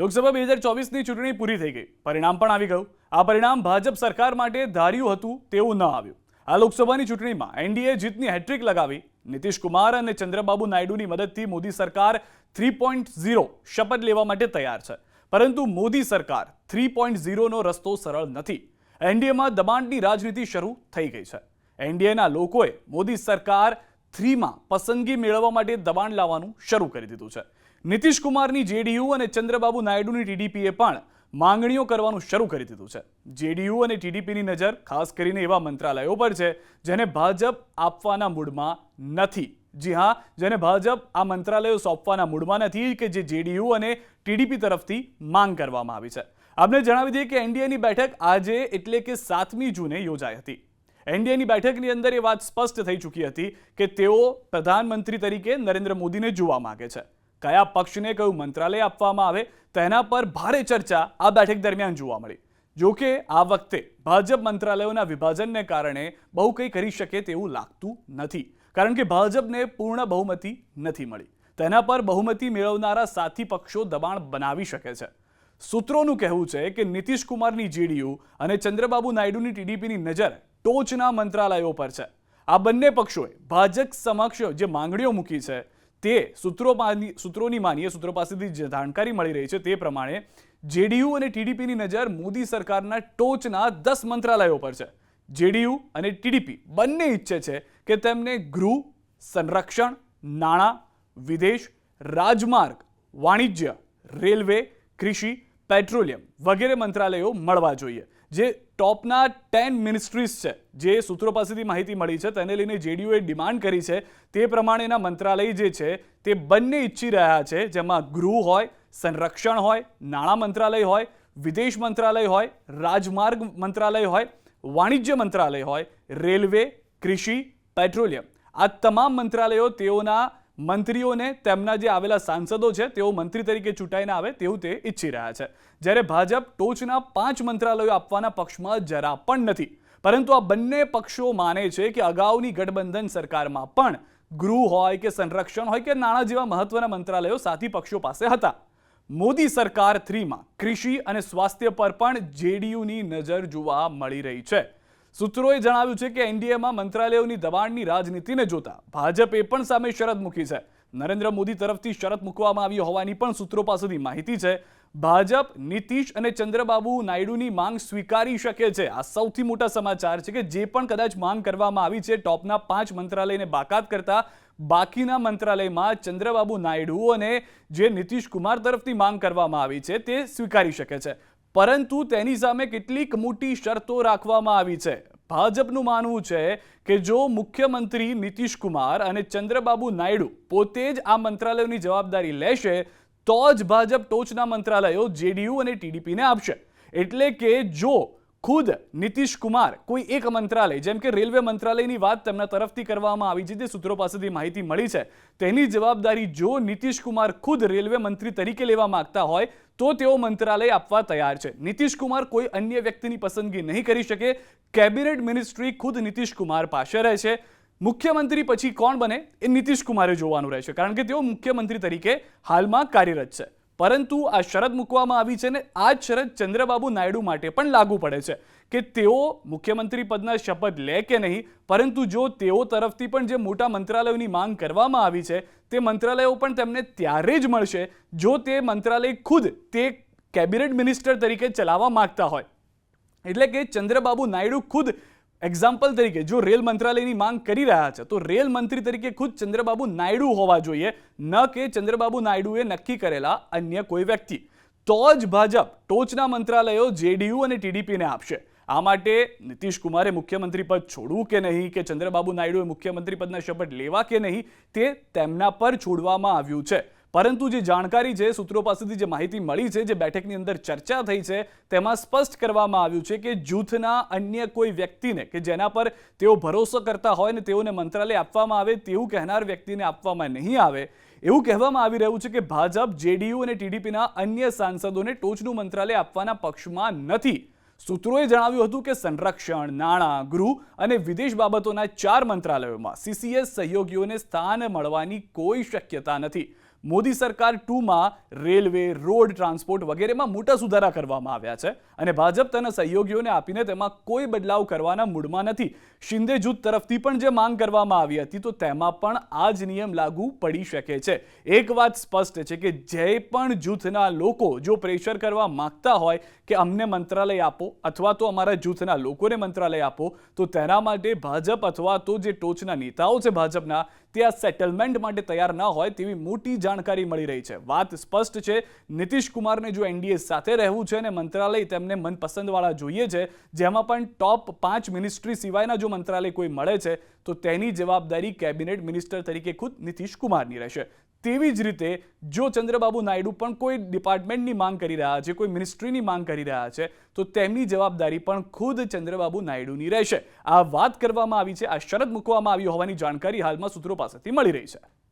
લોકસભા બે હજાર ચોવીસની ચૂંટણી પૂરી થઈ ગઈ. પરિણામ પણ આવી ગયું. આ પરિણામ ભાજપ સરકાર માટે ધાર્યું હતું તેવું ન આવ્યું. આ લોકસભાની ચૂંટણીમાં એનડીએ જીતની હેટ્રિક લગાવી. નીતિશ કુમાર અને ચંદ્રબાબુ નાયડુની મદદથી મોદી સરકાર થ્રી પોઈન્ટ ઝીરો શપથ લેવા માટે તૈયાર છે. પરંતુ મોદી સરકાર થ્રી પોઈન્ટ ઝીરોનો રસ્તો સરળ નથી. એનડીએમાં દબાણની રાજનીતિ શરૂ થઈ ગઈ છે. એનડીએના લોકોએ મોદી સરકાર થ્રીમાં પસંદગી મેળવવા માટે દબાણ લાવવાનું શરૂ કરી દીધું છે. નીતિશ કુમારની જેડીયુ અને ચંદ્રબાબુ નાયડુની ટીડીપીએ પણ માંગણીઓ કરવાનું શરૂ કરી દીધું છે. જેડીયુ અને ટીડીપીની નજર ખાસ કરીને એવા મંત્રાલયો પર છે, જેને ભાજપ આપવાના મૂડમાં નથી. જી હા, જેને ભાજપ આ મંત્રાલયો સોંપવાના મૂડમાં નથી કે જે જેડીયુ અને ટીડીપી તરફથી માંગ કરવામાં આવી છે. આપને જણાવી દઈએ કે એનડીએની બેઠક આજે એટલે કે સાતમી જૂને યોજાઈ હતી. એનડીએની બેઠકની અંદર એ વાત સ્પષ્ટ થઈ ચૂકી હતી કે તેઓ પ્રધાનમંત્રી તરીકે નરેન્દ્ર મોદીને જોવા માંગે છે. કયા પક્ષને કયું મંત્રાલય આપવામાં આવે તેના પર ભારે ચર્ચા આ બેઠક દરમિયાન જોવા મળી. જો કે આ વખતે ભાજપ મંત્રાલયોના વિભાજનને કારણે બહુ કંઈ કરી શકે તેવું લાગતું નથી. કારણ કે ભાજપને પૂર્ણ બહુમતી નથી મળી. તેના પર બહુમતી મેળવનારા સાથી પક્ષો દબાણ બનાવી શકે છે. સૂત્રોનું કહેવું છે કે નીતિશ કુમારની જેડીયુ અને ચંદ્રબાબુ નાયડુની ટીડીપીની નજર ટોચના મંત્રાલયો પર છે. આ બંને પક્ષોએ ભાજપ સમક્ષ જે માંગણીઓ મૂકી છે તે સૂત્રોમાંની સૂત્રોની માનીએ સૂત્રો પાસેથી જે જાણકારી મળી રહી છે તે પ્રમાણે જેડીયુ અને ટીડીપીની નજર મોદી સરકારના ટોચના દસ મંત્રાલયો પર છે. જેડીયુ અને ટીડીપી બંને ઈચ્છે છે કે તેમને ગૃહ, સંરક્ષણ, નાણાં, વિદેશ, રાજમાર્ગ, વાણિજ્ય, રેલવે, કૃષિ, પેટ્રોલિયમ વગેરે મંત્રાલયો મળવા જોઈએ. જે ટોપના ટેન મિનિસ્ટ્રીઝ છે, જે સૂત્રો પાસેથી માહિતી મળી છે, તેને લઈને જેડીયુએ ડિમાન્ડ કરી છે. તે પ્રમાણેના મંત્રાલય જે છે, તે બંને ઈચ્છી રહ્યા છે, જેમાં ગૃહ હોય, સંરક્ષણ હોય, નાણાં મંત્રાલય હોય, વિદેશ મંત્રાલય હોય, રાજમાર્ગ મંત્રાલય હોય, વાણિજ્ય મંત્રાલય હોય, રેલવે, કૃષિ, પેટ્રોલિયમ. આ તમામ મંત્રાલયો તેઓના મંત્રીઓને તેમના જે આવેલા સાંસદો છે, તેઓ મંત્રી તરીકે ચૂંટાઈને આવે તેવું તે ઈચ્છી રહ્યા છે. જ્યારે ભાજપ ટોચના પાંચ મંત્રાલયો આપવાના પક્ષમાં જરા પણ નથી. પરંતુ આ બંને પક્ષો માને છે કે અગાઉની ગઠબંધન સરકારમાં પણ ગૃહ હોય કે સંરક્ષણ હોય કે નાણાં જેવા મહત્વના મંત્રાલયો સાથી પક્ષો પાસે હતા. મોદી સરકાર થ્રીમાં કૃષિ અને સ્વાસ્થ્ય પર પણ જેડીયુની નજર જોવા મળી રહી છે. સૂત્રોએ જણાવ્યું છે કે એનડીએમાં મંત્રાલયોની દબાણની રાજનીતિને જોતા ભાજપે પણ સામે શરત મૂકી છે. નરેન્દ્ર મોદી તરફથી શરત મૂકવામાં આવી હોવાની પણ સૂત્રો પાસેથી માહિતી છે. ભાજપ, નીતિશ અને ચંદ્રબાબુ નાયડુની માંગ સ્વીકારી શકે છે. આ સૌથી મોટા સમાચાર છે કે જે પણ કદાચ માંગ કરવામાં આવી છે, ટોપના પાંચ મંત્રાલયને બાકાત કરતા બાકીના મંત્રાલયમાં ચંદ્રબાબુ નાયડુ અને જે નીતિશ કુમાર તરફથી માંગ કરવામાં આવી છે, તે સ્વીકારી શકે છે. પરંતુ તેની સામે કેટલીક મોટી શરતો રાખવામાં આવી છે. ભાજપનું માનવું છે કે જો મુખ્યમંત્રી નીતિશ કુમાર અને ચંદ્રબાબુ નાયડુ પોતે જ આ મંત્રાલયોની જવાબદારી લેશે, તો જ ભાજપ ટોચના મંત્રાલયો જેડીયુ અને ટીડીપીને આપશે. એટલે કે જો ખુદ નીતિશ કુમાર કોઈ એક મંત્રાલય, જેમ કે રેલવે મંત્રાલયની વાત તેમના તરફથી કરવામાં આવી છે, જે સૂત્રો પાસેથી માહિતી મળી છે, તેની જવાબદારી જો નીતિશ કુમાર ખુદ રેલવે મંત્રી તરીકે લેવા માંગતા હોય, તો તેઓ મંત્રાલય આપવા તૈયાર છે. નીતિશ કુમાર કોઈ અન્ય વ્યક્તિની પસંદગી નહીં કરી શકે. કેબિનેટ મિનિસ્ટ્રી ખુદ નીતિશ કુમાર પાસે રહેશે મુખ્યમંત્રી પછી કોણ બને એ નીતિશ કુમારે જોવાનું રહેશે, કારણ કે તેઓ મુખ્યમંત્રી તરીકે હાલમાં કાર્યરત છે. પરંતુ આ શરત મૂકવામાં આવી છે ને આ જ શરત ચંદ્રબાબુ નાયડુ માટે પણ લાગુ પડે છે કે તેઓ મુખ્યમંત્રી પદના શપથ લે કે નહીં, પરંતુ જો તેઓ તરફથી પણ જે મોટા મંત્રાલયોની માંગ કરવામાં આવી છે, તે મંત્રાલયો પણ તેમને ત્યારે જ મળશે જો તે મંત્રાલય ખુદ તે કેબિનેટ મિનિસ્ટર તરીકે ચલાવવા માંગતા હોય. એટલે કે ચંદ્રબાબુ નાયડુ ખુદ એક્ઝામ્પલ તરીકે, જો રેલ મંત્રાલયની માંગ કરી રહ્યા છે, તો રેલ મંત્રી તરીકે ખુદ ચંદ્રબાબુ નાયડુ હોવા જોઈએ. ન કે ચંદ્રબાબુ નાયડુએ નક્કી કરેલા અન્ય કોઈ વ્યક્તિ. તો જ ભાજપ ટોચના મંત્રાલયો જેડીયુ અને ટીડીપીને આપશે. આ માટે નીતિશ કુમારે મુખ્યમંત્રી પદ છોડવું કે નહીં, કે ચંદ્રબાબુ નાયડુએ મુખ્યમંત્રી પદના શપથ લેવા કે નહીં, તે તેમના પર છોડવામાં આવ્યું છે. પરંતુ જે જાણકારી છે, સૂત્રો પાસેથી જે માહિતી મળી છે, જે બેઠકની અંદર ચર્ચા થઈ છે, તેમાં સ્પષ્ટ કરવામાં આવ્યું છે કે જૂથના અન્ય કોઈ વ્યક્તિને કે જેના પર તેઓ ભરોસો કરતા હોય ને તેઓને મંત્રાલય આપવામાં આવે તેવું કહેનાર વ્યક્તિને આપવામાં નહીં આવે, એવું કહેવામાં આવી રહ્યું છે કે ભાજપ, જેડીયુ અને ટીડીપીના અન્ય સાંસદોને ટોચનું મંત્રાલય આપવાના પક્ષમાં નથી. સૂત્રોએ જણાવ્યું હતું કે સંરક્ષણ નાણાં ગૃહ અને વિદેશ બાબતોના ચાર મંત્રાલયોમાં સીસીએસ સહયોગીઓને સ્થાન મળવાની કોઈ શક્યતા નથી. મોદી સરકાર ટુમાં રેલવે, રોડ, ટ્રાન્સપોર્ટ વગેરેમાં મોટા સુધારા કરવામાં આવ્યા છે અને ભાજપ તેના સહયોગીઓને આપીને તેમાં કોઈ બદલાવ કરવાના મૂડમાં નથી. શિંદે જૂથ તરફથી પણ જે માંગ કરવામાં આવી હતી, તો તેમાં પણ આ જ નિયમ લાગુ પડી શકે છે. એક વાત સ્પષ્ટ છે કે જે પણ જૂથના લોકો જો પ્રેશર કરવા માંગતા હોય કે અમને મંત્રાલય આપો અથવા તો અમારા જૂથના લોકોને મંત્રાલય આપો, તો તેના માટે ભાજપ અથવા તો જે ટોચના નેતાઓ છે ભાજપના, તે આ સેટલમેન્ટ માટે તૈયાર ન હોય તેવી મોટી જાણકારી મળી રહી છે. વાત સ્પષ્ટ છે, નીતિશ કુમારને જો એનડીએ સાથે રહેવું છે અને મંત્રાલય તેમને મનપસંદવાળા જોઈએ છે, જેમાં પણ ટોપ પાંચ મિનિસ્ટ્રી સિવાયના જો મંત્રાલય કોઈ મળે છે, તો તેની જવાબદારી કેબિનેટ મિનિસ્ટર તરીકે ખુદ નીતિશ કુમારની રહેશે. તેવી જ રીતે, જો ચંદ્રબાબુ નાયડુ પણ કોઈ ડિપાર્ટમેન્ટની માંગ કરી રહ્યા છે, કોઈ મિનિસ્ટ્રીની માંગ કરી રહ્યા છે, તો તેમની જવાબદારી પણ ખુદ ચંદ્રબાબુ નાયડુની રહેશે. આ વાત કરવામાં આવી છે, આ શરત મૂકવામાં આવી હોવાની જાણકારી હાલમાં સૂત્રો પાસેથી મળી રહી છે.